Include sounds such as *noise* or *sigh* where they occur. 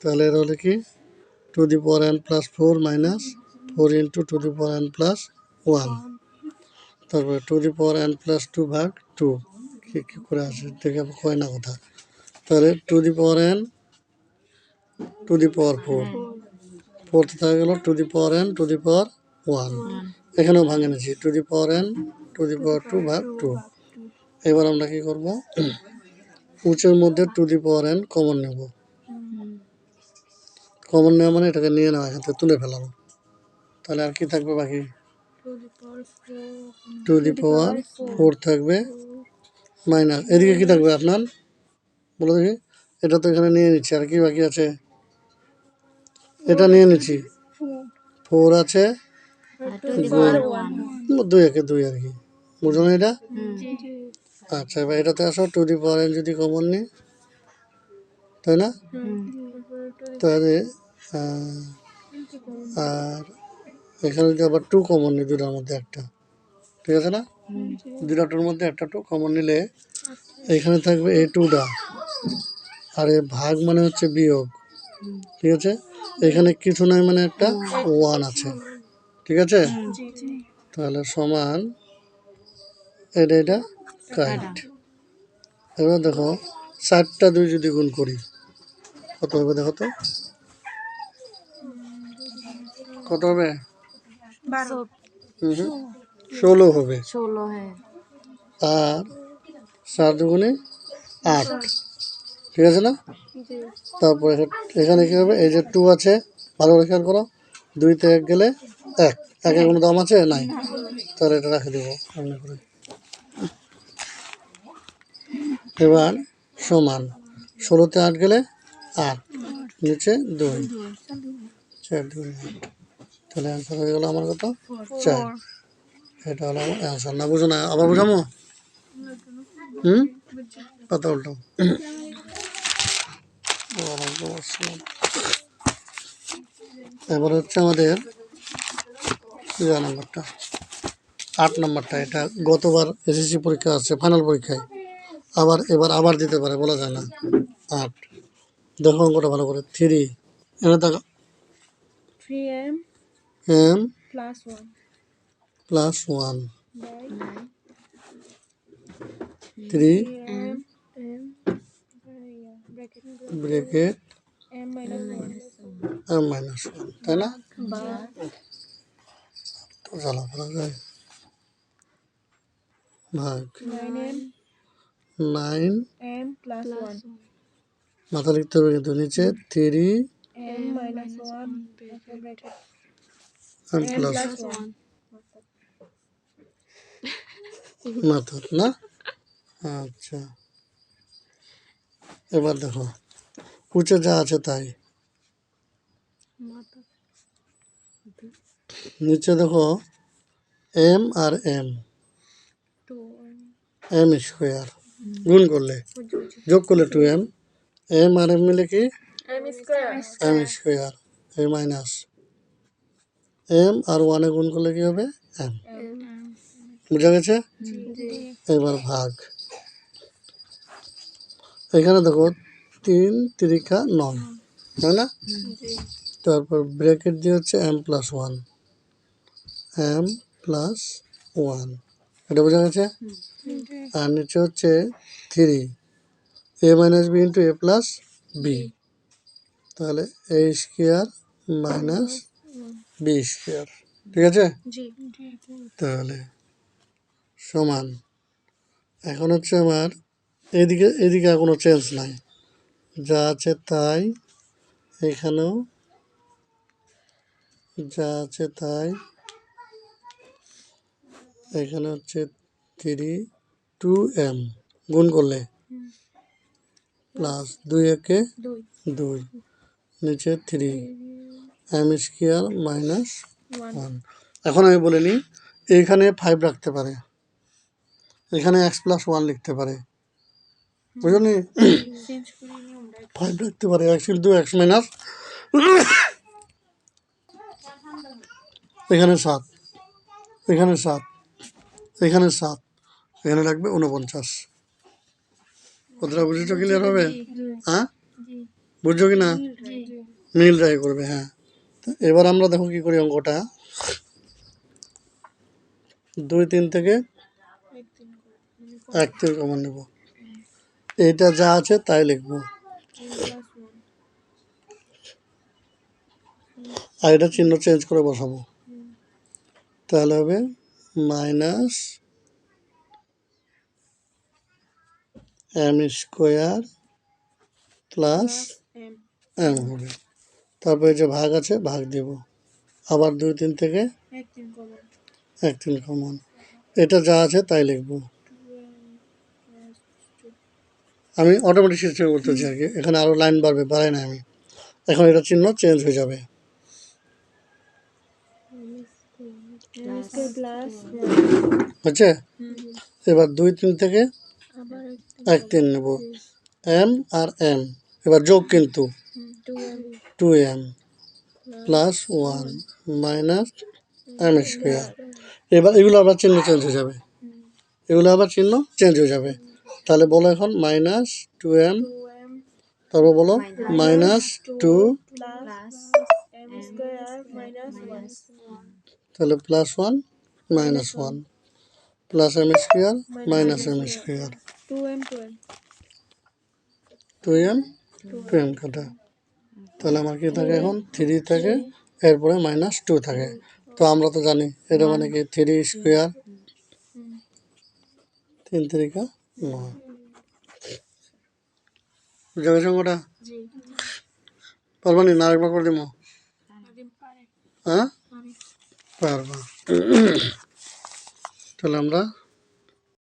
তাহলে এর হলো কি? Two the power n plus four minus four into two the power n plus one তারপরে two the power n plus two ভাগ two কী কী করে আসে? দেখে কয় না কথা। তাহলে two the power n two the power four ফোরতে থাকে গেল two the power n two the power one এখানেও ভাঙে নিয়েছি। Two the power n two the power two ভাগ টু এবার আমরা কি করব? উঁচের মধ্যে two the power n common নেব। কমন নেওয়া মানে এটাকে নিয়ে নেওয়া এখান থেকে তুলে ফেলানো তাহলে আর কি থাকবে বাকি? টু দি পাওয়ার ফোর থাকবে মাইনাস এদিকে কি থাকবে আপনার? বলে দেখি। এটা তো এখানে নিয়ে নিচ্ছি। আর কি বাকি আছে? এটা নিয়ে নিচ্ছি। ফোর আছে। দুই একে দুই আর কি। বুঝো না এটা? আচ্ছা এবার এটাতে আসো টু দি পাওয়ার এন যদি কমন নিই তাই না? তাহলে আর এখানে যদি আবার টু কমন নিই দুটার মধ্যে একটা ঠিক আছে না? দুটার মধ্যে একটা টু কমন নিলে এখানে থাকবে এই টুটা আর এ ভাগ মানে হচ্ছে বিয়োগ ঠিক আছে? এখানে কিছু নাই মানে একটা ওয়ান আছে ঠিক আছে? তাহলে সমান এটা এটা কাইট এবার দেখো চারটা দুই যদি গুণ করি কত হবে দেখো তো? কত হবে? ষোলো হবে। হ্যাঁ। আর চার দুগুণে আট। ঠিক আছে না? তারপরে এখানে কি হবে? এই যে টু আছে ভালো করে খেয়াল করো। দুইতে এক গেলে এক। একের কোনো দাম আছে? নাই। তাহলে এটা রাখে দেবো। করে এবার সমান ষোলোতে আট গেলে আট, নিচে দুই। চার, দুই, আট। তাহলে অ্যান্সার হয়ে গেল আমার কত? চার। এটা হলো আমার অ্যান্সার না, বুঝো না। আবার বুঝামো হুম? কথা উল্টো। এবার হচ্ছে আমাদের নাম্বারটা, আট নম্বরটা। এটা গতবার এসএসসি পরীক্ষা আছে ফাইনাল পরীক্ষায়। আবার এবার আবার দিতে পারে বলা যায় না। আট। দেখো অঙ্কটা ভালো করে। থ্রি। এনে দেখো। Three m m plus one. Plus one. Three bracket m minus one. তাই না? জ্বালা করা যায় ভাগ। নাইন এম প্লাস মাথা লিখতে হবে কিন্তু নিচে থ্রি প্লাস মাথার *laughs* না? আচ্ছা। এবার দেখো উঁচে যা আছে তাই। নিচে দেখো এম আর এম এম স্কোয়ার গুণ করলে। যোগ করলে টু এম এম আর এম মিলে কি? M square a minus m আর ওয়ানে গুণ করলে কি হবে? এম বুঝা গেছে? এবার ভাগ। এখানে দেখো তিন তিরিকা নয়। তাই না? তারপর ব্র্যাকেট দিয়ে হচ্ছে m plus one m plus one এটা বোঝা গেছে আর নিচে হচ্ছে three a minus b into a plus b তাহলে a square minus b square ঠিক আছে? তাহলে সমান। এখন হচ্ছে আমার এদিকে এদিকে আর কোনো চেঞ্জ নাই। যা আছে তাই এখানেও যা আছে তাই এখানে হচ্ছে থ্রি টু এম গুণ করলে প্লাস দুই একে দুই। নিচে three m square minus one এখন আমি বলে নিই এইখানে ফাইভ রাখতে পারে এখানে এক্স প্লাস ওয়ান লিখতে পারে। বুঝলি চেঞ্জ করে নিয়মটা ফাইভ রাখতে পারে এক্স ইন্টু এক্স মাইনাস এখানে সাত এখানে সাত। এখানে সাত এখানে লাগবে উনপঞ্চাশ কতটা বুঝেছ ক্লিয়ার হবে? হ্যাঁ? বুঝছ কি না? মিল ট্রাই করবে হ্যাঁ। তো এবার আমরা দেখো কি করি অঙ্কটা। দুই তিন থেকে এক তিন মানে কমন নেব। এইটা যা আছে তাই লিখব। আর এটা চিহ্ন চেঞ্জ করে বসাবো। তাহলে হবে minus m square plus m হবে। তারপর যে ভাগ আছে, ভাগ দেব। আবার দুই তিন থেকে এক তিন কমন। এটা যা আছে তাই লিখব। আমি অটোমেটিক সিস্টেম করতেছি আর কি এখানে আরও লাইন বাড়বে, বাড়াই না আমি। এখন এটা চিহ্ন চেঞ্জ হয়ে যাবে। হচ্ছে এবার দুই তিন থেকে এক তিন নেব। এম আর এম এবার যোগ কিন্তু। Two m plus one minus m square এবার এগুলো আবার চিহ্ন চেঞ্জ হয়ে যাবে। এগুলো আবার চিহ্ন চেঞ্জ হয়ে যাবে। তাহলে বলো এখন মাইনাস টু এম তারপর বলো মাইনাস টু তাহলে plus one minus one plus m square minus m square two m two m কাটা। তাহলে আমার কি থাকে এখন? থ্রি থাকে এরপরে মাইনাস টু থাকে। তো আমরা তো জানি এটা মানে কি? থ্রি স্কোয়ার তিন তিরিকা নয়। বুঝে গেছো পারবানি না আরেকবার করে দিব? হ্যাঁ? পারবা। তাহলে আমরা